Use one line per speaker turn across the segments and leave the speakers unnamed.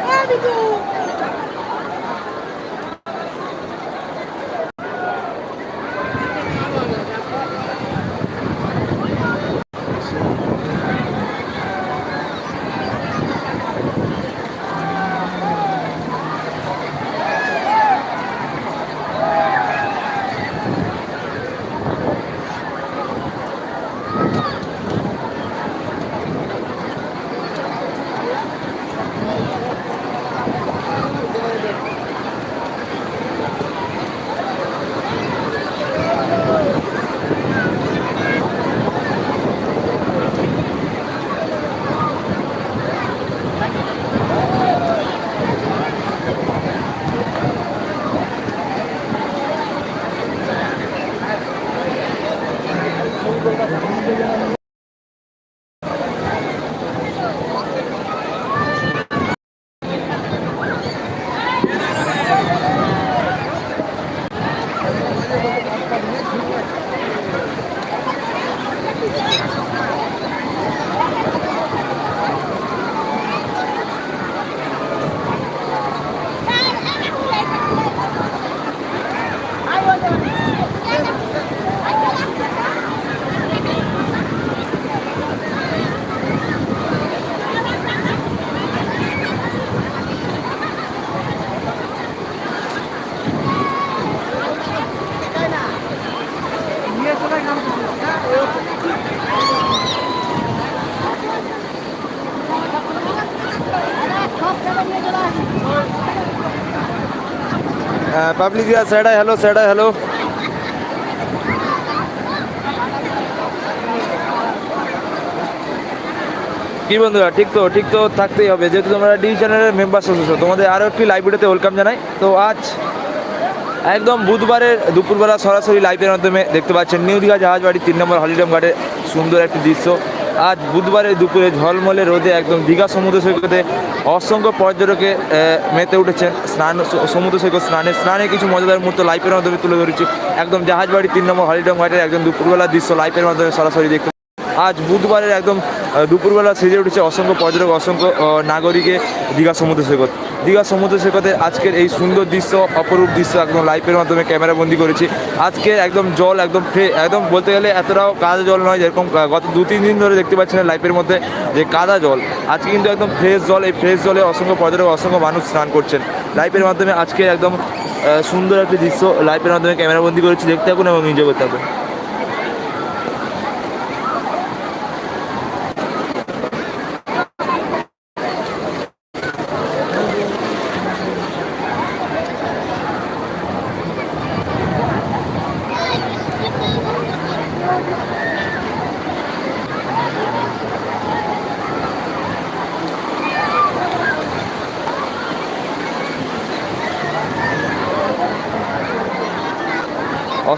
Abigail! Public স্যাডা hello স্যাডা hello কি বন্ধুরা, ঠিক তো ঠিক তো থাকতেই হবে। যেহেতু তোমরা ডি চ্যানেলের মেম্বার সদস্য তোমাদের আরও একটি লাইভ ভিডিওতে ওয়েলকাম জানাই। তো আজ একদম বুধবারের দুপুরবেলা সরাসরি লাইভের মাধ্যমে দেখতে পাচ্ছেন নিউ দীঘা জাহাজবাড়ি তিন নম্বর হলিডম ঘাটে সুন্দর একটি দৃশ্য। আজ বুধবারের দুপুরে ঝলমলে রোদে একদম দীঘা সমুদ্র সৈকতে অসংখ্য পর্যটকে মেতে উঠেছেন। স্নান, সমুদ্র সৈকত স্নানে স্নানে কিছু মজাদার মুহূর্ত লাইফের মাধ্যমে তুলে ধরেছি। একদম জাহাজবাড়ি তিন নম্বর হলিডং ঘাটের একদম দুপুরবেলার দৃশ্য লাইফের মাধ্যমে সরাসরি দেখতে আজ বুধবারের একদম দুপুরবেলা সেজে উঠেছে অসংখ্য পর্যটক, অসংখ্য নাগরিকে দীঘা সমুদ্র সৈকত। দীঘা সমুদ্র সৈকতে আজকের এই সুন্দর দৃশ্য, অপরূপ দৃশ্য একদম লাইভের মাধ্যমে ক্যামেরা বন্দি করেছি। আজকে একদম জল একদম ফ্রে- একদম বলতে গেলে এতটাও কাদা জল নয় যেরকম গত দু তিন দিন ধরে দেখতে পাচ্ছেন লাইফের মধ্যে যে কাদা জল। আজকে কিন্তু একদম ফ্রেশ জল, এই ফ্রেশ জলে অসংখ্য পর্যটক, অসংখ্য মানুষ স্নান করছেন। লাইফের মাধ্যমে আজকে একদম সুন্দর একটি দৃশ্য লাইফের মাধ্যমে ক্যামেরা বন্দি করেছি। দেখতে থাকুন এবং এনজয় করতে থাকুন।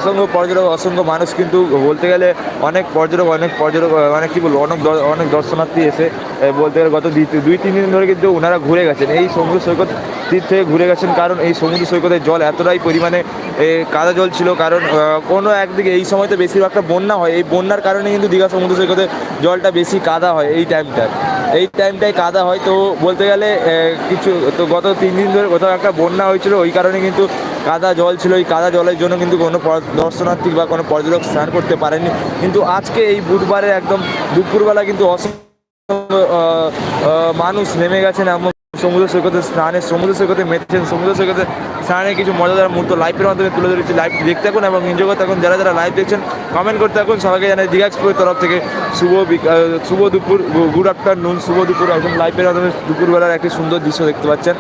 অসংখ্য পর্যটক অসংখ্য মানুষ কিন্তু বলতে গেলে অনেক পর্যটক অনেক পর্যটক আহ, মানে কী বলব অনেক অনেক দর্শনার্থী এসে বলতে গেলে গত দুই- তিন দিন ধরে কিন্তু ওনারা ঘুরে গেছেন। এই সমুদ্র সৈকত তীর থেকে ঘুরে গেছেন কারণ এই সমুদ্র সৈকতের জল এতটাই পরিমাণে কাদা জল ছিল কারণ কোনো একদিকে এই সময় তো বেশিরভাগটা বন্যা হয়। এই বন্যার কারণে কিন্তু দীঘা সমুদ্র সৈকতে জলটা বেশি কাদা হয় এই টাইমটায় এই টাইমটায় কাদা হয় তো বলতে গেলে কিছু তো গত তিন দিন ধরে কোথাও একটা বন্যা হয়েছিল ওই কারণে কিন্তু কাদা জল ছিল, এই কাদা জলের জন্য কিন্তু কোনো দর্শনার্থী বা কোনো পর্যটক স্নান করতে পারেনি কিন্তু আজকে এই বুধবারে একদম দুপুরবেলা কিন্তু মানুষ নেমে গেছেন এবং সমুদ্র সৈকতে স্নানে। সমুদ্র সৈকতে মেতেছেন, সমুদ্র সৈকতে স্নানে কিছু মজাদার মুহূর্ত লাইভের মাধ্যমে তুলে ধরেছি। লাইভ দেখতে থাকুন এবং এনজয় করতে থাকুন। যারা যারা লাইভ দেখছেন কমেন্ট করতে থাকুন। সবাইকে জানাই দীঘা এক্সপ্রের তরফ থেকে শুভ শুভ দুপুর গুড আফটারনুন শুভ দুপুর। একদম লাইভের মাধ্যমে দুপুরবেলার একটি সুন্দর দৃশ্য দেখতে পাচ্ছেন।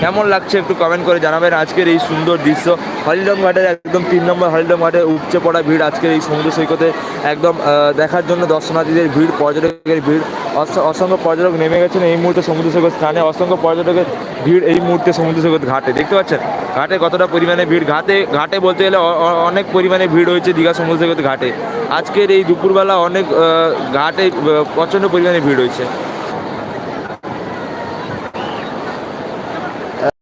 কেমন লাগছে একটু কমেন্ট করে জানাবেন। আজকের এই সুন্দর দৃশ্য হলিডম ঘাটের একদম তিন নম্বর হলিডম ঘাটে উপচে পড়া ভিড়, আজকের এই সমুদ্র সৈকতে একদম দেখার জন্য দর্শনার্থীদের ভিড়, পর্যটকের ভিড়। অস- অসংখ্য পর্যটক নেমে গেছেন এই মুহূর্তে সমুদ্র সৈকত স্থানে, অসংখ্য পর্যটকের ভিড় এই মুহূর্তে সমুদ্র সৈকত ঘাটে। দেখতে পাচ্ছেন, ঘাটে কতটা পরিমাণে ভিড়? ঘাটে ঘাটে বলতে গেলে অনেক পরিমাণে ভিড় হয়েছে দীঘা সমুদ্র সৈকত ঘাটে। আজকের এই দুপুরবেলা অনেক ঘাটে প্রচণ্ড পরিমাণে ভিড় হয়েছে।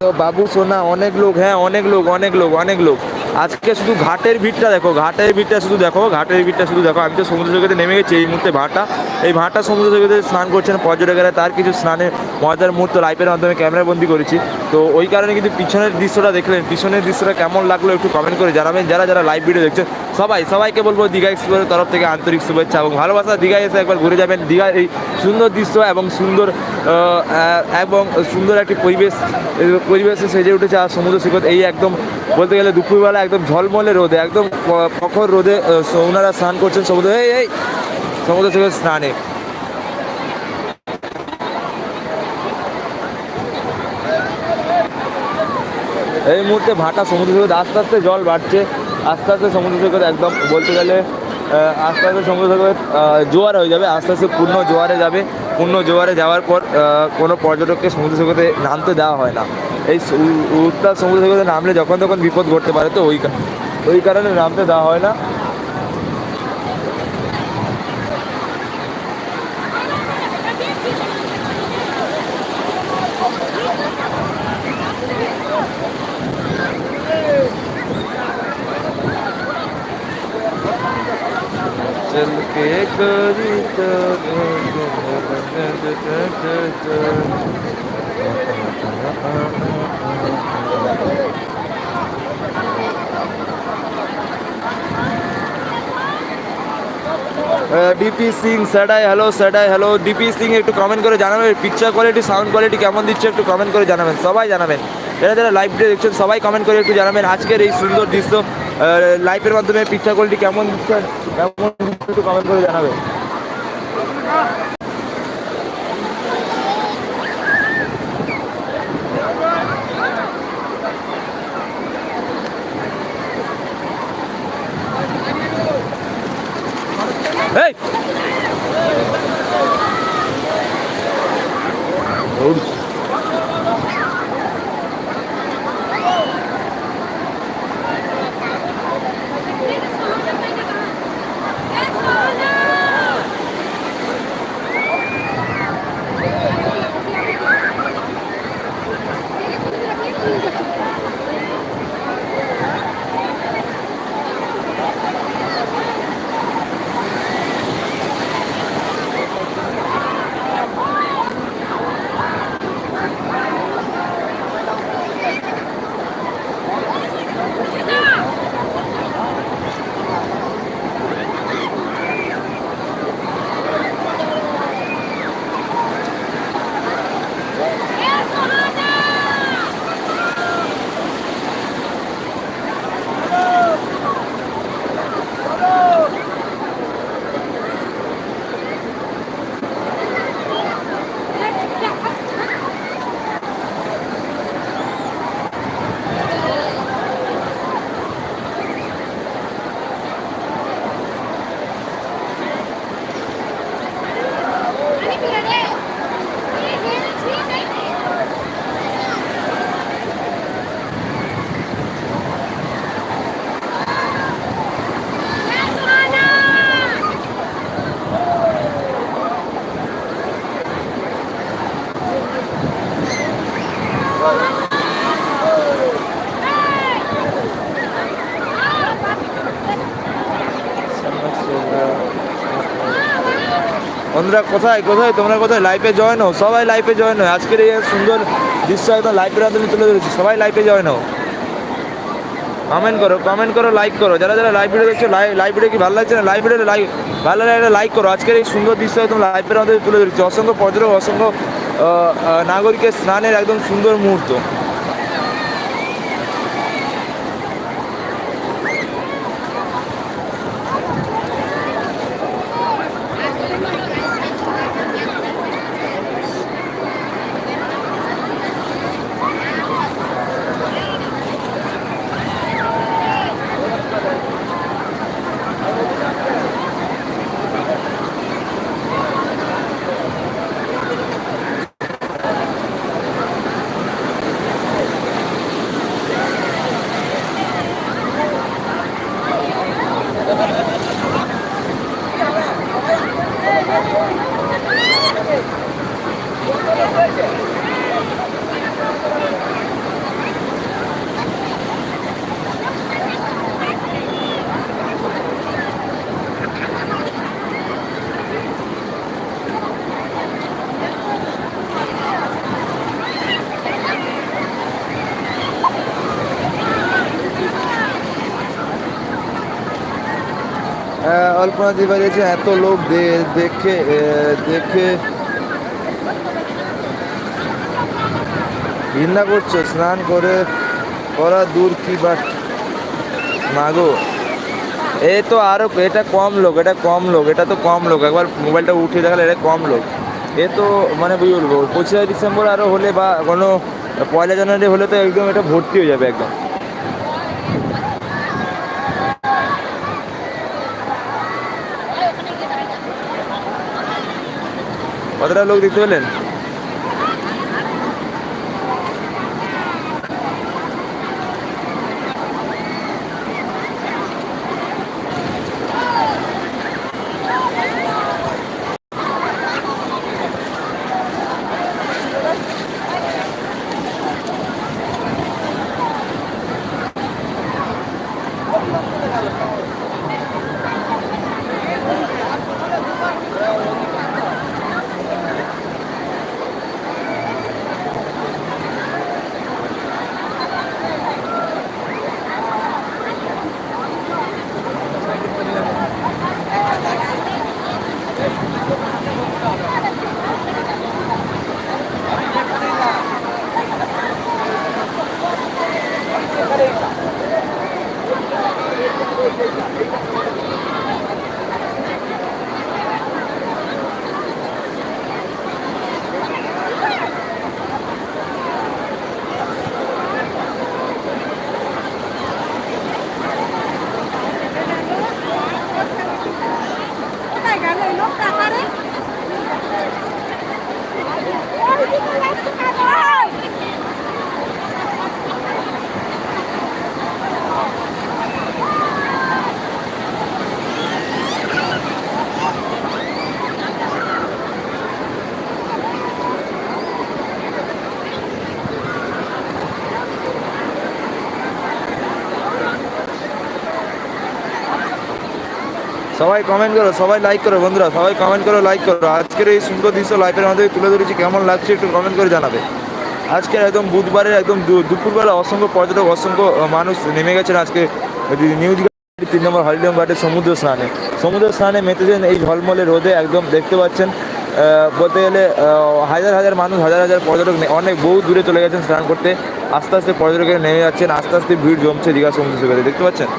তো বাবু, সোনা, অনেক লোক হ্যাঁ অনেক লোক অনেক লোক অনেক লোক। আজকে শুধু ঘাটের ভিড়টা দেখো, ঘাটের ভিড়টা শুধু দেখো, ঘাটের ভিড়টা শুধু দেখো। আমি তো সমুদ্র জগতে নেমে গেছি এই মুহূর্তে ভাটা এই ভাটা সমুদ্র সৈকতে স্নান করছেন পর্যটকেরা। তার কিছু স্নানের মজার মুহূর্ত লাইভের মাধ্যমে ক্যামেরা বন্দি করেছি। তো ওই কারণে কিন্তু পিছনের দৃশ্যটা দেখলেন। পিছনের দৃশ্যটা কেমন লাগল একটু কমেন্ট করে জানাবেন। যারা যারা লাইভ ভিডিও দেখছেন, সবাই, সবাইকে বলব দীঘা এক্সপ্লোরের তরফ থেকে আন্তরিক শুভেচ্ছা এবং ভালোবাসা। দীঘায় এসে একবার ঘুরে যাবেন। দীঘার এই সুন্দর দৃশ্য এবং সুন্দর এবং সুন্দর একটি পরিবেশ, পরিবেশে সেজে উঠেছে আর সমুদ্র সৈকত। এই একদম বলতে গেলে দুপুরবেলা একদম ঝলমলে রোদে, একদম প্রখর রোদে ওনারা স্নান করছেন সমুদ্র। এই এই সমুদ্র সৈকত স্নানে। এই মুহূর্তে ভাটা সমুদ্র সৈকত আস্তে আস্তে জল বাড়ছে। আস্তে আস্তে সমুদ্র সৈকত একদম বলতে গেলে আস্তে আস্তে সমুদ্র সৈকত জোয়ার হয়ে যাবে। আস্তে আস্তে পূর্ণ জোয়ারে যাবে। পূর্ণ জোয়ারে যাওয়ার পর কোনো পর্যটককে সমুদ্র সৈকতে নামতে দেওয়া হয় না। এই উত্তাল সমুদ্র সৈকতে নামলে যখন তখন বিপদ ঘটতে পারে, তো ওই ওই কারণে নামতে দেওয়া হয় না। ডিপি সিং, স্যাডাই হ্যালো স্যাডাই হ্যালো ডিপি সিং, একটু কমেন্ট করে জানাবেন। পিকচার কোয়ালিটি সাউন্ড কোয়ালিটি কেমন দিচ্ছে একটু কমেন্ট করে জানাবেন। সবাই জানাবেন। যারা যারা লাইভ ভিডিও দেখছেন, সবাই কমেন্ট করে একটু জানাবেন। আজকের এই সুন্দর দৃশ্য লাইভের মাধ্যমে পিকচার কোয়ালিটি কেমন দিচ্ছেন কেমন দিচ্ছে একটু কমেন্ট করে জানাবেন। এই দৌড়। বন্ধুরা কোথায় কোথায়, তোমরা কোথায় লাইফে জয়েন হও? সবাই লাইফে জয়েন হও। আজকের এই সুন্দর দৃশ্য একদম লাইভের মাধ্যমে তুলে ধরেছি। সবাই লাইফে জয়েন হও। কমেন্ট করো কমেন্ট করো লাইক করো। যারা যারা লাইভ ভিডিও দেখছ লাইভ ভিডিও কি ভালো লাগছে না লাইভ ভিডিও লাইক ভালো লাগলে লাইক করো। আজকের এই সুন্দর দৃশ্য একদম লাইভের মাধ্যমে তুলে ধরেছি। অসংখ্য পর্যটক, অসংখ্য নাগরিকের স্নানের একদম সুন্দর মুহূর্ত। আলপনা দিয়ে বেরিয়েছে এত লোক দেখে দেখে। ঘৃণা করছ, স্নান করে করা দূর কি বা মাগো। এ তো আরও, এটা কম লোক, এটা কম লোক, এটা তো কম লোক। একবার মোবাইলটা উঠিয়ে দেখালে এটা কম লোক। এ তো মানে বলব পঁচিশে ডিসেম্বর আরও হলে বা কোনো পয়লা জানুয়ারি হলে তো একদম এটা ভর্তি হয়ে যাবে একদম। কতটা লোক দেখতে পেলেন?
এই
সবাই কমেন্ট করো, সবাই লাইক করো বন্ধুরা, সবাই কমেন্ট করো লাইক করো। আজকের এই সুন্দর দৃশ্য লাইফের মধ্যে তুলে ধরেছি, কেমন লাগছে একটু কমেন্ট করে জানাবে। আজকে একদম বুধবারের একদম দুপুরবেলা অসংখ্য পর্যটক, অসংখ্য মানুষ নেমে গেছেন আজকে নিউ তিন নম্বর হলিডে ঘাটে সমুদ্র স্নানে। সমুদ্র স্নানে মেতেছেন এই ঝলমলে রোদে, একদম দেখতে পাচ্ছেন বলতে গেলে হাজার হাজার মানুষ, হাজার হাজার পর্যটক অনেক বহু দূরে চলে গেছেন স্নান করতে। আস্তে আস্তে পর্যটকেরা নেমে যাচ্ছেন, আস্তে আস্তে ভিড় জমছে দীঘা সমুদ্র সৈকতে, দেখতে পাচ্ছেন?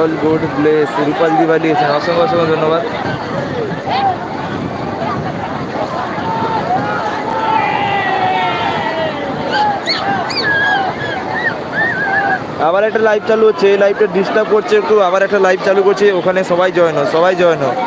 অল গুড ব্লেস রূপাল দিওয়ালি এসেছেন অসংখ্য অসংখ্য ধন্যবাদ। আবার একটা লাইভ চালু হচ্ছে, এই লাইভটা ডিস্টার্ব করছে একটু, আবার একটা লাইভ চালু করছে, ওখানে সবাই জয়েন সবাই জয়েন হয়